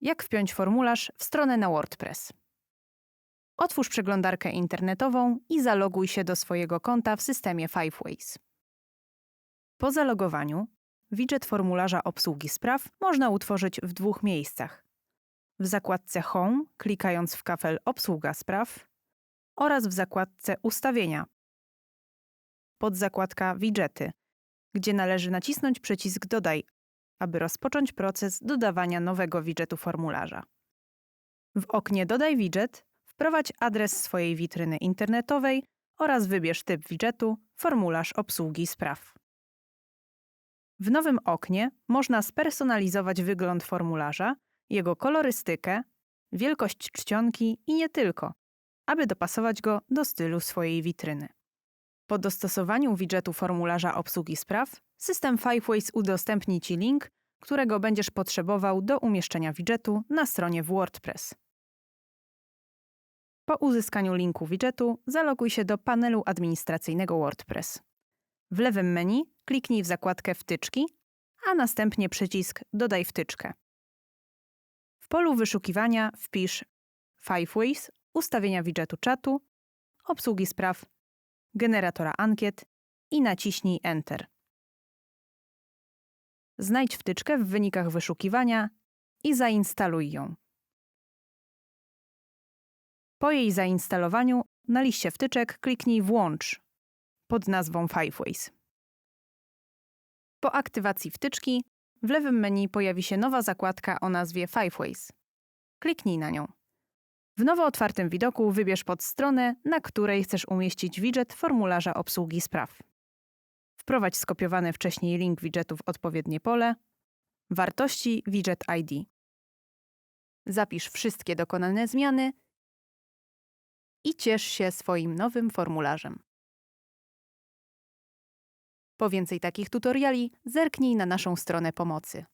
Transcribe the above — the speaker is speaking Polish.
Jak wpiąć formularz w stronę na WordPress? Otwórz przeglądarkę internetową i zaloguj się do swojego konta w systemie Fiveways. Po zalogowaniu widget formularza obsługi spraw można utworzyć w dwóch miejscach. W zakładce Home, klikając w kafel Obsługa spraw oraz w zakładce Ustawienia. Podzakładka Widgety, gdzie należy nacisnąć przycisk Dodaj, aby rozpocząć proces dodawania nowego widgetu formularza. W oknie Dodaj widget wprowadź adres swojej witryny internetowej oraz wybierz typ widgetu Formularz obsługi spraw. W nowym oknie można spersonalizować wygląd formularza, jego kolorystykę, wielkość czcionki i nie tylko, aby dopasować go do stylu swojej witryny. Po dostosowaniu widgetu formularza obsługi spraw, system Fiveways udostępni Ci link, którego będziesz potrzebował do umieszczenia widgetu na stronie w WordPress. Po uzyskaniu linku widgetu zaloguj się do panelu administracyjnego WordPress. W lewym menu kliknij w zakładkę Wtyczki, a następnie przycisk Dodaj wtyczkę. W polu wyszukiwania wpisz Fiveways, ustawienia widgetu czatu, obsługi spraw, generatora ankiet i naciśnij Enter. Znajdź wtyczkę w wynikach wyszukiwania i zainstaluj ją. Po jej zainstalowaniu na liście wtyczek kliknij Włącz pod nazwą Fiveways. Po aktywacji wtyczki w lewym menu pojawi się nowa zakładka o nazwie Fiveways. Kliknij na nią. W nowo otwartym widoku wybierz podstronę, na której chcesz umieścić widget formularza obsługi spraw. Wprowadź skopiowany wcześniej link widgetu w odpowiednie pole. Wartości widget ID. Zapisz wszystkie dokonane zmiany i ciesz się swoim nowym formularzem. Po więcej takich tutoriali zerknij na naszą stronę pomocy.